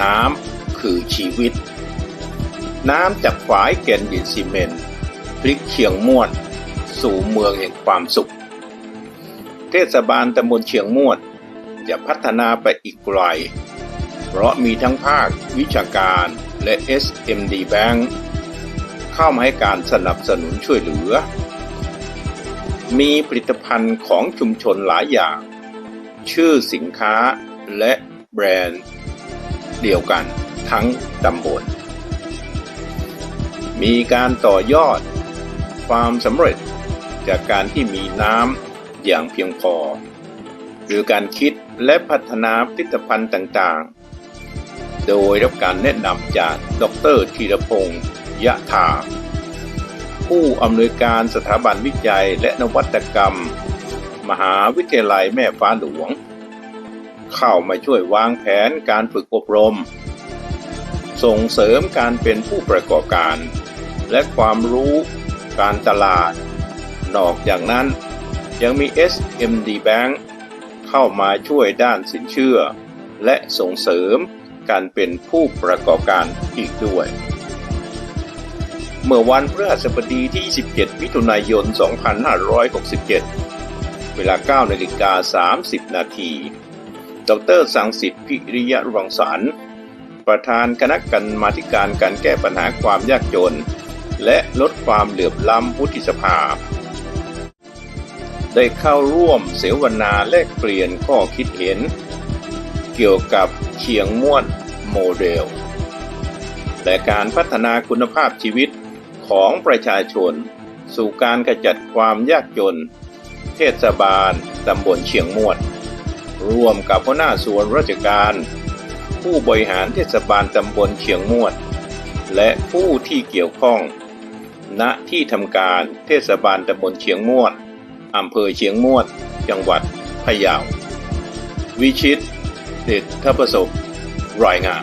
น้ำคือชีวิต น้ำจากฝายแก่นดินซีเมนต์พลิกเชียงม่วนสู่เมืองแห่งความสุข เทศบาลตำบลเชียงม่วนจะพัฒนาไปอีกไกล เพราะมีทั้งภาควิชาการและ SMD Bank เข้ามาให้การสนับสนุนช่วยเหลือ มีผลิตภัณฑ์ของชุมชนหลายอย่าง ชื่อสินค้าและแบรนด์ เดียวกันทั้งตำบล มีการต่อยอดความสำเร็จจากการที่มีน้ำอย่างเพียงพอ หรือการคิดและพัฒนาผลิตภัณฑ์ต่างๆ โดยรับการแนะนำจากดรธีรพงศ์ยะถา ผู้อำนวยการสถาบันวิจัยและนวัตกรรม มหาวิทยาลัยแม่ฟ้าหลวง เข้ามาช่วยวางแผนการฝึกอบรม ส่งเสริมการเป็นผู้ประกอบการ และความรู้การตลาด นอกจากนั้นยังมี SMD Bank เข้ามาช่วยด้านสินเชื่อ และส่งเสริมการเป็นผู้ประกอบการอีกด้วย เมื่อวันพฤหัสบดีที่27มิถุนายน 2567 เวลา 9 นาฬิกา 30 นาที ดรสังสิทธิ์พิริยะรังสรรค์ประธานคณะกรรมาการการแก้ปัญหาความยากจน และลดความเหลื่อมล้ำวุฒิสภา ได้เข้าร่วมเสวนาแลกเปลี่ยนข้อคิดเห็น เกี่ยวกับเชียงม่วนโมเดล และการพัฒนาคุณภาพชีวิตของประชาชน สู่การขจัดความยากจน เทศบาลตำบลเชียงม่วน ร่วมกับหัวหน้าส่วนราชการ ผู้บริหารเทศบาลตำบลเชียงมวด และผู้ที่เกี่ยวข้อง ณที่ทำการเทศบาลตำบลเชียงมวดอำเภอเชียงมวด จังหวัดพะเยาวิชิตเดชทัพประสบรายงาน